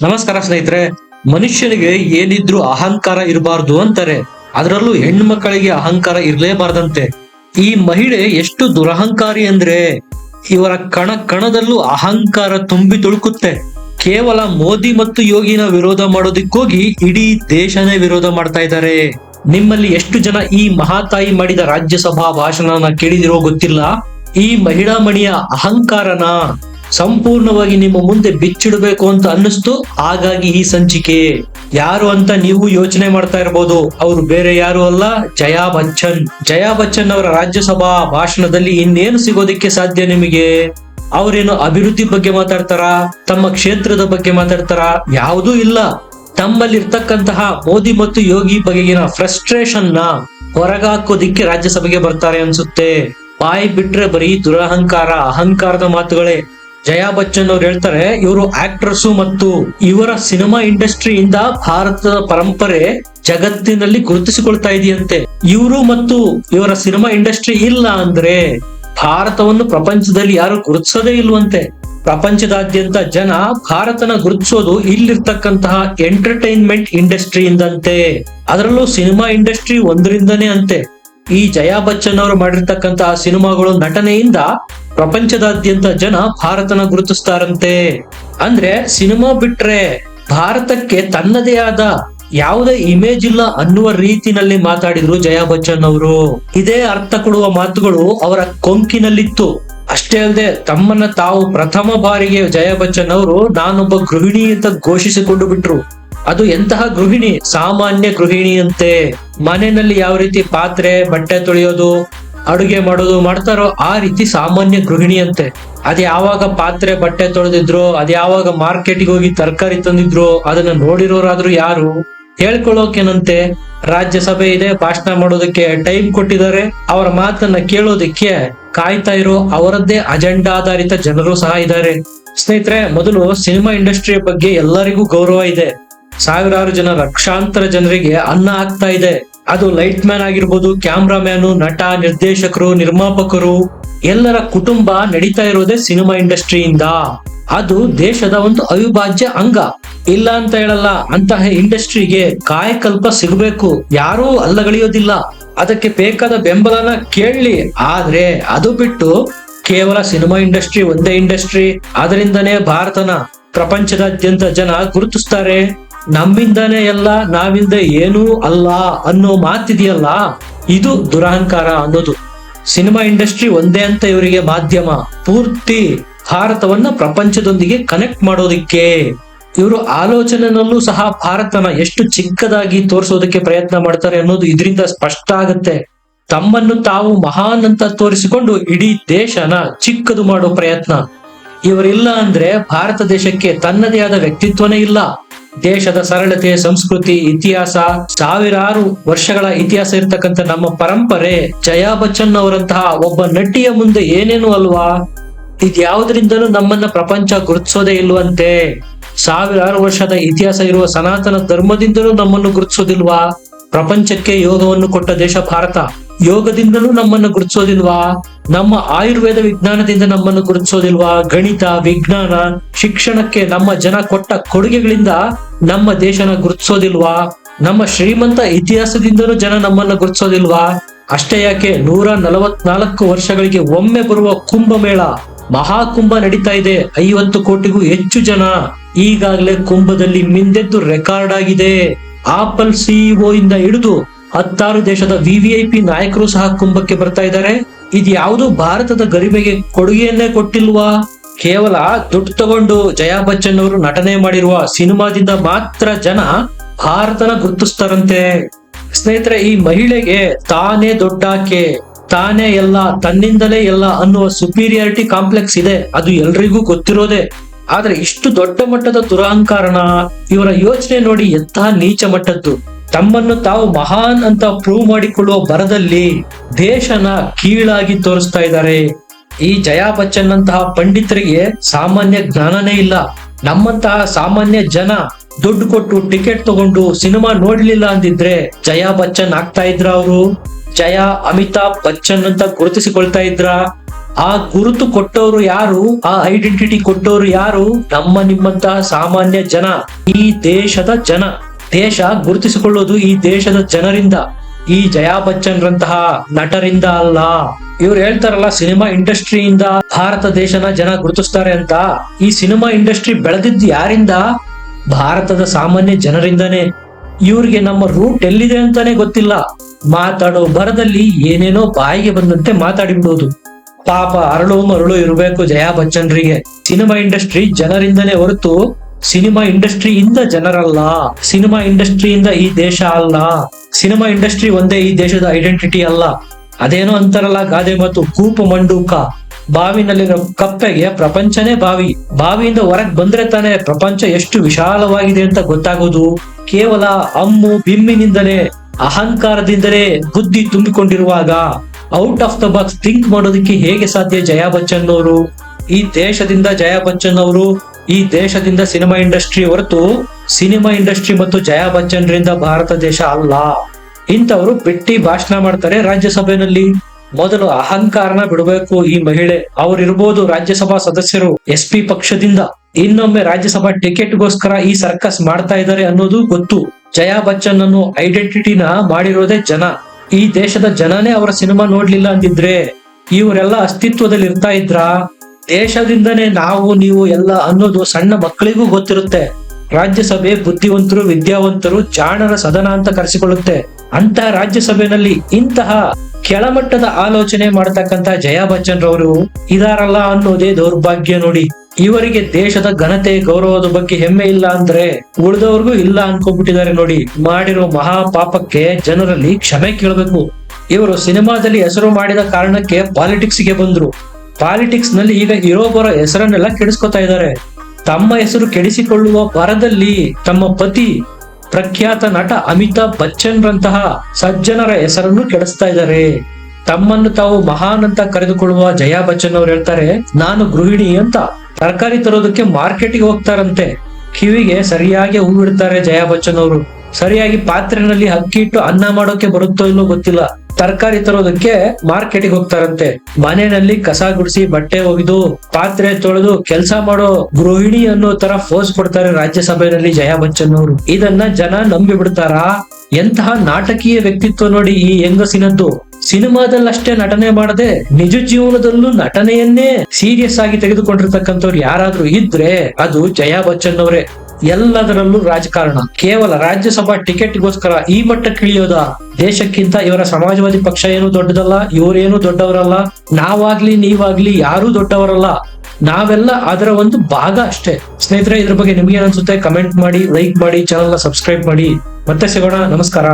ನಮಸ್ಕಾರ ಸ್ನೇಹಿತರೆ, ಮನುಷ್ಯನಿಗೆ ಏನಿದ್ರು ಅಹಂಕಾರ ಇರಬಾರ್ದು ಅಂತಾರೆ, ಅದರಲ್ಲೂ ಹೆಣ್ಣು ಮಕ್ಕಳಿಗೆ ಅಹಂಕಾರ ಇರಲೇಬಾರ್ದಂತೆ. ಈ ಮಹಿಳೆ ಎಷ್ಟು ದುರಹಂಕಾರಿ ಅಂದ್ರೆ, ಇವರ ಕಣ ಕಣದಲ್ಲೂ ಅಹಂಕಾರ ತುಂಬಿ ತುಳುಕುತ್ತೆ. ಕೇವಲ ಮೋದಿ ಮತ್ತು ಯೋಗಿನ ವಿರೋಧ ಮಾಡೋದಿಕ್ಕೋಗಿ ಇಡೀ ದೇಶನೇ ವಿರೋಧ ಮಾಡ್ತಾ ಇದ್ದಾರೆ. ನಿಮ್ಮಲ್ಲಿ ಎಷ್ಟು ಜನ ಈ ಮಹಾತಾಯಿ ಮಾಡಿದ ರಾಜ್ಯಸಭಾ ಭಾಷಣನ ಕೇಳಿದಿರೋ ಗೊತ್ತಿಲ್ಲ? ಈ ಮಹಿಳಾ ಮಣಿಯ ಅಹಂಕಾರನ ಸಂಪೂರ್ಣವಾಗಿ ನಿಮ್ಮ ಮುಂದೆ ಬಿಚ್ಚಿಡಬೇಕು ಅಂತ ಅನ್ನಿಸ್ತು. ಹಾಗಾಗಿ ಈ ಸಂಚಿಕೆ ಯಾರು ಅಂತ ನೀವು ಯೋಚನೆ ಮಾಡ್ತಾ ಇರಬಹುದು ಅವರು ಬೇರೆ ಯಾರು ಅಲ್ಲ, ಜಯಾ ಬಚ್ಚನ್. ಜಯಾ ಬಚ್ಚನ್ ಅವರ ರಾಜ್ಯಸಭಾ ಭಾಷಣದಲ್ಲಿ ಇನ್ನೇನು ಸಿಗೋದಿಕ್ಕೆ ಸಾಧ್ಯ ನಿಮಗೆ? ಅವರೇನು ಅಭಿವೃದ್ಧಿ ಬಗ್ಗೆ ಮಾತಾಡ್ತಾರ? ತಮ್ಮ ಕ್ಷೇತ್ರದ ಬಗ್ಗೆ ಮಾತಾಡ್ತಾರ? ಯಾವುದೂ ಇಲ್ಲ. ತಮ್ಮಲ್ಲಿರ್ತಕ್ಕಂತಹ ಮೋದಿ ಮತ್ತು ಯೋಗಿ ಬಗೆಗಿನ ಫ್ರಸ್ಟ್ರೇಷನ್ನ ಹೊರಗಾಕೋದಿಕ್ಕೆ ರಾಜ್ಯಸಭೆಗೆ ಬರ್ತಾರೆ ಅನ್ಸುತ್ತೆ. ಬಾಯಿ ಬಿಟ್ರೆ ಬರೀ ದುರಹಂಕಾರ, ಅಹಂಕಾರದ ಮಾತುಗಳೇ. ಜಯಾ ಬಚ್ಚನ್ ಅವ್ರು ಹೇಳ್ತಾರೆ, ಇವರು ಆಕ್ಟ್ರಸ್ ಮತ್ತು ಇವರ ಸಿನಿಮಾ ಇಂಡಸ್ಟ್ರಿಯಿಂದ ಭಾರತದ ಪರಂಪರೆ ಜಗತ್ತಿನಲ್ಲಿ ಗುರುತಿಸಿಕೊಳ್ತಾ ಇದೆಯಂತೆ. ಇವರು ಮತ್ತು ಇವರ ಸಿನಿಮಾ ಇಂಡಸ್ಟ್ರಿ ಇಲ್ಲ ಅಂದ್ರೆ ಭಾರತವನ್ನು ಪ್ರಪಂಚದಲ್ಲಿ ಯಾರು ಗುರುತಿಸೋದೇ ಇಲ್ವಂತೆ. ಪ್ರಪಂಚದಾದ್ಯಂತ ಜನ ಭಾರತನ ಗುರುತಿಸೋದು ಇಲ್ಲಿರ್ತಕ್ಕಂತಹ ಎಂಟರ್ಟೈನ್ಮೆಂಟ್ ಇಂಡಸ್ಟ್ರಿಯಿಂದಂತೆ ಅದರಲ್ಲೂ ಸಿನಿಮಾ ಇಂಡಸ್ಟ್ರಿ ಒಂದರಿಂದನೇ ಅಂತೆ. ಈ ಜಯಾ ಬಚ್ಚನ್ ಅವರು ಮಾಡಿರ್ತಕ್ಕಂತಹ ಸಿನಿಮಾಗಳು ನಟನೆಯಿಂದ ಪ್ರಪಂಚದಾದ್ಯಂತ ಜನ ಭಾರತನ ಗುರುತಿಸ್ತಾರಂತೆ. ಅಂದ್ರೆ ಸಿನಿಮಾ ಬಿಟ್ರೆ ಭಾರತಕ್ಕೆ ತನ್ನದೇ ಆದ ಯಾವುದೇ ಇಮೇಜ್ ಇಲ್ಲ ಅನ್ನುವ ರೀತಿನಲ್ಲಿ ಮಾತಾಡಿದ್ರು ಜಯಾ ಬಚ್ಚನ್ ಅವರು. ಇದೇ ಅರ್ಥ ಕೊಡುವ ಮಾತುಗಳು ಅವರ ಕೊಂಕಿನಲ್ಲಿತ್ತು. ಅಷ್ಟೇ ಅಲ್ಲದೆ ತಮ್ಮನ್ನ ತಾವು ಪ್ರಥಮ ಬಾರಿಗೆ ಜಯಾ ಬಚ್ಚನ್ ಅವರು ನಾನೊಬ್ಬ ಗೃಹಿಣಿ ಅಂತ ಘೋಷಿಸಿಕೊಂಡು ಬಿಟ್ರು. ಅದು ಎಂತಹ ಗೃಹಿಣಿ? ಸಾಮಾನ್ಯ ಗೃಹಿಣಿಯಂತೆ ಮನೆಯಲ್ಲಿ ಯಾವ ರೀತಿ ಪಾತ್ರೆ, ಬಟ್ಟೆ ತೊಳೆಯೋದು, ಅಡುಗೆ ಮಾಡೋದು ಮಾಡ್ತಾರೋ ಆ ರೀತಿ ಸಾಮಾನ್ಯ ಗೃಹಿಣಿಯಂತೆ. ಅದ್ ಯಾವಾಗ ಪಾತ್ರೆ, ಬಟ್ಟೆ ತೊಳೆದಿದ್ರು, ಅದ್ ಯಾವಾಗ ಮಾರ್ಕೆಟ್ಗೆ ಹೋಗಿ ತರಕಾರಿ ತಂದಿದ್ರು, ಅದನ್ನ ನೋಡಿರೋರಾದ್ರೂ ಯಾರು? ಹೇಳ್ಕೊಳ್ಳೋಕೆನಂತೆ ರಾಜ್ಯಸಭೆ ಇದೆ, ಭಾಷಣ ಮಾಡೋದಕ್ಕೆ ಟೈಮ್ ಕೊಟ್ಟಿದ್ದಾರೆ. ಅವರ ಮಾತನ್ನ ಕೇಳೋದಕ್ಕೆ ಕಾಯ್ತಾ ಇರೋ ಅವರದ್ದೇ ಅಜೆಂಡಾ ಆಧಾರಿತ ಜನರು ಸಹ ಇದ್ದಾರೆ. ಸ್ನೇಹಿತರೆ, ಮೊದಲು ಸಿನಿಮಾ ಇಂಡಸ್ಟ್ರಿಯ ಬಗ್ಗೆ ಎಲ್ಲರಿಗೂ ಗೌರವ ಇದೆ. ಸಾವಿರಾರು ಜನ ಲಕ್ಷಾಂತರ ಜನರಿಗೆ ಅನ್ನ ಆಗ್ತಾ ಇದೆ. ಅದು ಲೈಟ್ ಮ್ಯಾನ್ ಆಗಿರ್ಬೋದು, ಕ್ಯಾಮ್ರಾ ಮ್ಯಾನು, ನಟ, ನಿರ್ದೇಶಕರು, ನಿರ್ಮಾಪಕರು, ಎಲ್ಲರ ಕುಟುಂಬ ನಡೀತಾ ಇರೋದೇ ಸಿನಿಮಾ ಇಂಡಸ್ಟ್ರಿಯಿಂದ. ಅದು ದೇಶದ ಒಂದು ಅವಿಭಾಜ್ಯ ಅಂಗ. ಇಲ್ಲ ಅಂತ ಹೇಳಲ್ಲ, ಅಂತಹ ಇಂಡಸ್ಟ್ರಿಗೆ ಕಾಯಕಲ್ಪ ಸಿಗಬೇಕು. ಯಾರೂ ಅಲ್ಲಗಳಿಯೋದಿಲ್ಲ. ಅದಕ್ಕೆ ಬೇಕಾದ ಬೆಂಬಲನ ಕೇಳಲಿ ಆದ್ರೆ ಅದು ಬಿಟ್ಟು ಕೇವಲ ಸಿನಿಮಾ ಇಂಡಸ್ಟ್ರಿ ಒಂದೇ ಇಂಡಸ್ಟ್ರಿ. ಅದರಿಂದನೇ ಭಾರತನ ಪ್ರಪಂಚದಾದ್ಯಂತ ಜನ ಗುರುತಿಸ್ತಾರೆ. ನಮ್ಮಿಂದಾನೇ ಎಲ್ಲ ನಾವಿಲ್ದೆ ಏನೂ ಅಲ್ಲ ಅನ್ನೋ ಮಾತಿದೆಯಲ್ಲ, ಇದು ದುರಹಂಕಾರ ಅನ್ನೋದು. ಸಿನಿಮಾ ಇಂಡಸ್ಟ್ರಿ ಒಂದೇ ಅಂತ ಇವರಿಗೆ ಮಾಧ್ಯಮ, ಪೂರ್ತಿ ಭಾರತವನ್ನ ಪ್ರಪಂಚದೊಂದಿಗೆ ಕನೆಕ್ಟ್ ಮಾಡೋದಿಕ್ಕೆ. ಇವರು ಆಲೋಚನೆನಲ್ಲೂ ಸಹ ಭಾರತನ ಎಷ್ಟು ಚಿಕ್ಕದಾಗಿ ತೋರಿಸೋದಕ್ಕೆ ಪ್ರಯತ್ನ ಮಾಡ್ತಾರೆ ಅನ್ನೋದು ಇದರಿಂದ ಸ್ಪಷ್ಟ ಆಗುತ್ತೆ. ತಮ್ಮನ್ನು ತಾವು ಮಹಾನ್ ಅಂತ ತೋರಿಸಿಕೊಂಡು ಇಡೀ ದೇಶನ ಚಿಕ್ಕದು ಮಾಡೋ ಪ್ರಯತ್ನ. ಇವರಿಲ್ಲ ಅಂದ್ರೆ ಭಾರತ ದೇಶಕ್ಕೆ ತನ್ನದೇ ಆದ ವ್ಯಕ್ತಿತ್ವನೇ ಇಲ್ಲ. ದೇಶದ ಸರಳತೆ, ಸಂಸ್ಕೃತಿ, ಇತಿಹಾಸ, ಸಾವಿರಾರು ವರ್ಷಗಳ ಇತಿಹಾಸ ಇರ್ತಕ್ಕಂಥ ನಮ್ಮ ಪರಂಪರೆ ಜಯಾ ಬಚ್ಚನ್ ಅವರಂತಹ ಒಬ್ಬ ನಟಿಯ ಮುಂದೆ ಏನೇನು ಅಲ್ವಾ? ಇದ್ಯಾವುದರಿಂದಲೂ ನಮ್ಮನ್ನ ಪ್ರಪಂಚ ಗುರುತಿಸೋದೇ ಇಲ್ವಂತೆ. ಸಾವಿರಾರು ವರ್ಷದ ಇತಿಹಾಸ ಇರುವ ಸನಾತನ ಧರ್ಮದಿಂದಲೂ ನಮ್ಮನ್ನು ಗುರುತಿಸೋದಿಲ್ವಾ? ಪ್ರಪಂಚಕ್ಕೆ ಯೋಗವನ್ನು ಕೊಟ್ಟ ದೇಶ ಭಾರತ. ಯೋಗದಿಂದಲೂ ನಮ್ಮನ್ನು ಗುರುತಿಸೋದಿಲ್ವಾ? ನಮ್ಮ ಆಯುರ್ವೇದ ವಿಜ್ಞಾನದಿಂದ ನಮ್ಮನ್ನು ಗುರುತಿಸೋದಿಲ್ವಾ? ಗಣಿತ, ವಿಜ್ಞಾನ, ಶಿಕ್ಷಣಕ್ಕೆ ನಮ್ಮ ಜನ ಕೊಟ್ಟ ಕೊಡುಗೆಗಳಿಂದ ನಮ್ಮ ದೇಶನ ಗುರುತಿಸೋದಿಲ್ವಾ? ನಮ್ಮ ಶ್ರೀಮಂತ ಇತಿಹಾಸದಿಂದಲೂ ಜನ ನಮ್ಮನ್ನ ಗುರುತಿಸೋದಿಲ್ವಾ? ಅಷ್ಟೇ ಯಾಕೆ ನೂರ ನಲವತ್ನಾಲ್ಕು ವರ್ಷಗಳಿಗೆ ಒಮ್ಮೆ ಬರುವ ಕುಂಭಮೇಳ, ಮಹಾಕುಂಭ ನಡೀತಾ ಇದೆ. ಐವತ್ತು ಕೋಟಿಗೂ ಹೆಚ್ಚು ಜನ ಈಗಾಗಲೇ ಕುಂಭದಲ್ಲಿ ಮಿಂದೆದ್ದು ರೆಕಾರ್ಡ್ ಆಗಿದೆ. ಆಪಲ್ ಸಿಇಒ ಇಂದ ಹಿಡಿದು ಹತ್ತಾರು ದೇಶದ ವಿವಿಐಪಿ ನಾಯಕರು ಸಹ ಕುಂಭಕ್ಕೆ ಬರ್ತಾ ಇದ್ದಾರೆ. ಇದ್ಯಾವುದು ಭಾರತದ ಗರಿಮೆಗೆ ಕೊಡುಗೆಯನ್ನೇ ಕೊಟ್ಟಿಲ್ವಾ? ಕೇವಲ ದುಡ್ಡು ತಗೊಂಡು ಜಯಾ ಬಚ್ಚನ್ ಅವರು ನಟನೆ ಮಾಡಿರುವ ಸಿನಿಮಾದಿಂದ ಮಾತ್ರ ಜನ ಭಾರತನ ಗುರುತಿಸ್ತಾರಂತೆ. ಸ್ನೇಹಿತರೆ, ಈ ಮಹಿಳೆಗೆ ತಾನೇ ದೊಡ್ಡಾಕೆ ತಾನೇ ಎಲ್ಲ, ತನ್ನಿಂದಲೇ ಎಲ್ಲ ಅನ್ನುವ ಸುಪೀರಿಯಾರಿಟಿ ಕಾಂಪ್ಲೆಕ್ಸ್ ಇದೆ. ಅದು ಎಲ್ರಿಗೂ ಗೊತ್ತಿರೋದೇ. ಆದ್ರೆ ಇಷ್ಟು ದೊಡ್ಡ ಮಟ್ಟದ ದುರಹಂಕಾರನ ಇವರ ಯೋಚನೆ ನೋಡಿ ಎಂತಹ ನೀಚ ಮಟ್ಟದ್ದು. ತಮ್ಮನ್ನು ತಾವು ಮಹಾನ್ ಅಂತ ಪ್ರೂವ್ ಮಾಡಿಕೊಳ್ಳುವ ಬರದಲ್ಲಿ ದೇಶನ ಕೀಳಾಗಿ ತೋರಿಸ್ತಾ ಇದ್ದಾರೆ. ಈ ಜಯಾ ಬಚ್ಚನ್ ಅಂತಹ ಪಂಡಿತರಿಗೆ ಸಾಮಾನ್ಯ ಜ್ಞಾನನೇ ಇಲ್ಲ. ನಮ್ಮಂತಹ ಸಾಮಾನ್ಯ ಜನ ದುಡ್ಡು ಕೊಟ್ಟು ಟಿಕೆಟ್ ತಗೊಂಡು ಸಿನಿಮಾ ನೋಡ್ಲಿಲ್ಲ ಅಂದಿದ್ರೆ ಜಯಾ ಬಚ್ಚನ್ ಆಗ್ತಾ ಇದ್ರ ಅವರು? ಜಯಾ ಅಮಿತಾಬ್ ಬಚ್ಚನ್ ಅಂತ ಗುರುತಿಸಿಕೊಳ್ತಾ ಇದ್ರ? ಆ ಗುರುತು ಕೊಟ್ಟವರು ಯಾರು? ಆ ಐಡೆಂಟಿಟಿ ಕೊಟ್ಟವರು ಯಾರು? ನಮ್ಮ ನಿಮ್ಮಂತಹ ಸಾಮಾನ್ಯ ಜನ, ಈ ದೇಶದ ಜನ. ದೇಶ ಗುರುತಿಸಿಕೊಳ್ಳೋದು ಈ ದೇಶದ ಜನರಿಂದ, ಈ ಜಯಾ ಬಚ್ಚನ್ ರಂತಹ ನಟರಿಂದ ಅಲ್ಲ. ಇವ್ರು ಹೇಳ್ತಾರಲ್ಲ, ಸಿನಿಮಾ ಇಂಡಸ್ಟ್ರಿಯಿಂದ ಭಾರತ ದೇಶನ ಜನ ಗುರುತಿಸ್ತಾರೆ ಅಂತ. ಈ ಸಿನಿಮಾ ಇಂಡಸ್ಟ್ರಿ ಬೆಳೆದಿದ್ದು ಯಾರಿಂದ? ಭಾರತದ ಸಾಮಾನ್ಯ ಜನರಿಂದನೇ. ಇವ್ರಿಗೆ ನಮ್ಮ ರೂಟ್ ಎಲ್ಲಿದೆ ಅಂತಾನೆ ಗೊತ್ತಿಲ್ಲ. ಮಾತಾಡೋ ಬರದಲ್ಲಿ ಏನೇನೋ ಬಾಯಿಗೆ ಬಂದಂತೆ ಮಾತಾಡಿಬಿಡೋದು. ಪಾಪ ಅರಳು ಮರಳು ಇರಬೇಕು ಜಯಾ ಬಚ್ಚನ್ರಿಗೆ. ಸಿನಿಮಾ ಇಂಡಸ್ಟ್ರಿ ಜನರಿಂದನೇ ಹೊರತು ಸಿನಿಮಾ ಇಂಡಸ್ಟ್ರಿಯಿಂದ ಜನರಲ್ಲ, ಸಿನಿಮಾ ಇಂಡಸ್ಟ್ರಿಯಿಂದ ಈ ದೇಶ ಅಲ್ಲ, ಸಿನಿಮಾ ಇಂಡಸ್ಟ್ರಿ ಒಂದೇ ಈ ದೇಶದ ಐಡೆಂಟಿಟಿ ಅಲ್ಲ. ಅದೇನೋ ಅಂತಾರಲ್ಲ, ಗಾದೆ ಮತ್ತು ಕೂಪು ಮಂಡೂಕ. ಬಾವಿನಲ್ಲಿರೋ ಕಪ್ಪೆಗೆ ಪ್ರಪಂಚನೇ ಬಾವಿ. ಬಾವಿಯಿಂದ ಹೊರಗ್ ಬಂದ್ರೆ ತಾನೇ ಪ್ರಪಂಚ ಎಷ್ಟು ವಿಶಾಲವಾಗಿದೆ ಅಂತ ಗೊತ್ತಾಗೋದು. ಕೇವಲ ಅಮ್ಮು ಬಿಮ್ಮಿನಿಂದಲೇ, ಅಹಂಕಾರದಿಂದಲೇ ಬುದ್ಧಿ ತುಂಬಿಕೊಂಡಿರುವಾಗ, out of the box think ಮಾಡೋದಕ್ಕೆ ಹೇಗೆ ಸಾಧ್ಯ ಜಯಾ ಬಚ್ಚನ್ ಅವರು? ಈ ದೇಶದಿಂದ ಜಯಾ ಬಚ್ಚನ್ ಅವರು ಈ ದೇಶದಿಂದ ಸಿನಿಮಾ ಇಂಡಸ್ಟ್ರಿ ಹೊರತು ಸಿನಿಮಾ ಇಂಡಸ್ಟ್ರಿ ಮತ್ತು ಜಯಾ ಬಚ್ಚನ್ರಿಂದ ಭಾರತ ದೇಶ ಅಲ್ಲ. ಇಂಥವರು ಬಿಟ್ಟಿ ಭಾಷಣ ಮಾಡ್ತಾರೆ ರಾಜ್ಯಸಭೆಯಲ್ಲಿ. ಮೊದಲು ಅಹಂಕಾರನ ಬಿಡಬೇಕು ಈ ಮಹಿಳೆ. ಅವರಿರ್ಬೋದು ರಾಜ್ಯಸಭಾ ಸದಸ್ಯರು ಎಸ್ ಪಿ ಪಕ್ಷದಿಂದ. ಇನ್ನೊಮ್ಮೆ ರಾಜ್ಯಸಭಾ ಟಿಕೆಟ್ಗೋಸ್ಕರ ಈ ಸರ್ಕಸ್ ಮಾಡ್ತಾ ಇದ್ದಾರೆ ಅನ್ನೋದು ಗೊತ್ತು. ಜಯಾ ಬಚ್ಚನ್ ಅನ್ನು ಐಡೆಂಟಿಟಿನ ಮಾಡಿರೋದೇ ಜನ. ಈ ದೇಶದ ಜನನೇ ಅವರ ಸಿನಿಮಾ ನೋಡ್ಲಿಲ್ಲ ಅಂದಿದ್ರೆ. ಇವರೆಲ್ಲ ಅಸ್ತಿತ್ವದಲ್ಲಿ ಇರ್ತಾ ಇದ್ರಾ? ದೇಶದಿಂದನೇ ನಾವು, ನೀವು ಎಲ್ಲ ಅನ್ನೋದು ಸಣ್ಣ ಮಕ್ಕಳಿಗೂ ಗೊತ್ತಿರುತ್ತೆ. ರಾಜ್ಯಸಭೆ ಬುದ್ಧಿವಂತರು, ವಿದ್ಯಾವಂತರು, ಜಾಣರ ಸದನ ಅಂತ ಕರೆಸಿಕೊಳ್ಳುತ್ತೆ. ಅಂತಹ ರಾಜ್ಯಸಭೆಯಲ್ಲಿ ಇಂತಹ ಕೆಳಮಟ್ಟದ ಆಲೋಚನೆ ಮಾಡತಕ್ಕಂತ ಜಯಾ ಬಚ್ಚನ್ ರವರು ಇದಾರಲ್ಲ ಅನ್ನೋದೇ ದೌರ್ಭಾಗ್ಯ ನೋಡಿ. ಇವರಿಗೆ ದೇಶದ ಘನತೆ, ಗೌರವದ ಬಗ್ಗೆ ಹೆಮ್ಮೆ ಇಲ್ಲ ಅಂದ್ರೆ ಉಳಿದವ್ರಿಗೂ ಇಲ್ಲ ಅನ್ಕೊಂಡ್ಬಿಟ್ಟಿದ್ದಾರೆ ನೋಡಿ. ಮಾಡಿರೋ ಮಹಾ ಪಾಪಕ್ಕೆ ಜನರಲ್ಲಿ ಕ್ಷಮೆ ಕೇಳಬೇಕು. ಇವರು ಸಿನಿಮಾದಲ್ಲಿ ಹೆಸರು ಮಾಡಿದ ಕಾರಣಕ್ಕೆ ಪಾಲಿಟಿಕ್ಸ್ಗೆ ಬಂದ್ರು. ಪಾಲಿಟಿಕ್ಸ್ನಲ್ಲಿ ಈಗ ಇರೋಬರ ಹೆಸರನ್ನೆಲ್ಲ ಕೆಡಿಸ್ಕೊತಾ ಇದ್ದಾರೆ. ತಮ್ಮ ಹೆಸರು ಕೆಡಿಸಿಕೊಳ್ಳುವ ಭರದಲ್ಲಿ ತಮ್ಮ ಪತಿ ಪ್ರಖ್ಯಾತ ನಟ ಅಮಿತಾಬ್ ಬಚ್ಚನ್ ರಂತಹ ಸಜ್ಜನರ ಹೆಸರನ್ನು ಕೆಡಿಸ್ತಾ ಇದ್ದಾರೆ. ತಮ್ಮನ್ನು ತಾವು ಮಹಾನ್ ಅಂತ ಕರೆದುಕೊಳ್ಳುವ ಜಯಾ ಬಚ್ಚನ್ ಅವ್ರು ಹೇಳ್ತಾರೆ, ನಾನು ಗೃಹಿಣಿ ಅಂತ ತರಕಾರಿ ತರೋದಕ್ಕೆ ಮಾರ್ಕೆಟ್ಗೆ ಹೋಗ್ತಾರಂತೆ. ಕಿವಿಗೆ ಸರಿಯಾಗಿ ಹೂ ಬಿಡ್ತಾರೆ ಜಯಾ ಬಚ್ಚನ್ ಅವರು. ಸರಿಯಾಗಿ ಪಾತ್ರೆನಲ್ಲಿ ಅಕ್ಕಿ ಇಟ್ಟು ಅನ್ನ ಮಾಡೋಕೆ ಬರುತ್ತೋ ಇಲ್ಲೋ ಗೊತ್ತಿಲ್ಲ. ತರಕಾರಿ ತರೋದಕ್ಕೆ ಮಾರ್ಕೆಟ್ಗೆ ಹೋಗ್ತಾರಂತೆ. ಮನೆಯಲ್ಲಿ ಕಸ ಗುಡಿಸಿ ಬಟ್ಟೆ ಒಗೆದು, ಪಾತ್ರೆ ತೊಳೆದು ಕೆಲಸ ಮಾಡೋ ಗೃಹಿಣಿ ಅನ್ನೋ ತರ ಫೋರ್ಸ್ ಕೊಡ್ತಾರೆ ರಾಜ್ಯಸಭೆಯಲ್ಲಿ ಜಯಾ ಬಚ್ಚನ್ ಅವರು. ಇದನ್ನ ಜನ ನಂಬಿ ಬಿಡ್ತಾರಾ? ಎಂತಹ ನಾಟಕೀಯ ವ್ಯಕ್ತಿತ್ವ ನೋಡಿ ಈ ಹೆಂಗಸಿನದ್ದು. ಸಿನಿಮಾದಲ್ಲಷ್ಟೇ ನಟನೆ ಮಾಡದೆ ನಿಜ ಜೀವನದಲ್ಲೂ ನಟನೆಯನ್ನೇ ಸೀರಿಯಸ್ ಆಗಿ ತೆಗೆದುಕೊಂಡಿರ್ತಕ್ಕಂಥವ್ರು ಯಾರಾದ್ರೂ ಇದ್ರೆ ಅದು ಜಯಾ ಬಚ್ಚನ್ ಅವರೇ. ಎಲ್ಲದರಲ್ಲೂ ರಾಜಕಾರಣ. ಕೇವಲ ರಾಜ್ಯಸಭಾ ಟಿಕೆಟ್ಗೋಸ್ಕರ ಈ ಮಟ್ಟಕ್ಕಿಳಿಯೋದ ದೇಶಕ್ಕಿಂತ ಇವರ ಸಮಾಜವಾದಿ ಪಕ್ಷ ಏನು ದೊಡ್ಡದಲ್ಲ, ಇವರೇನು ದೊಡ್ಡವರಲ್ಲ, ನಾವಾಗ್ಲಿ ನೀವಾಗ್ಲಿ ಯಾರೂ ದೊಡ್ಡವರಲ್ಲ. ನಾವೆಲ್ಲ ಅದರ ಒಂದು ಭಾಗ ಅಷ್ಟೇ. ಸ್ನೇಹಿತರೆ, ಇದ್ರ ಬಗ್ಗೆ ನಿಮ್ಗೆ ಅನ್ಸುತ್ತೆ? ಕಮೆಂಟ್ ಮಾಡಿ, ಲೈಕ್ ಮಾಡಿ ಚಾನಲ್ನ ಸಬ್ಸ್ಕ್ರೈಬ್ ಮಾಡಿ. ಮತ್ತೆ ಸಿಗೋಣ. ನಮಸ್ಕಾರ.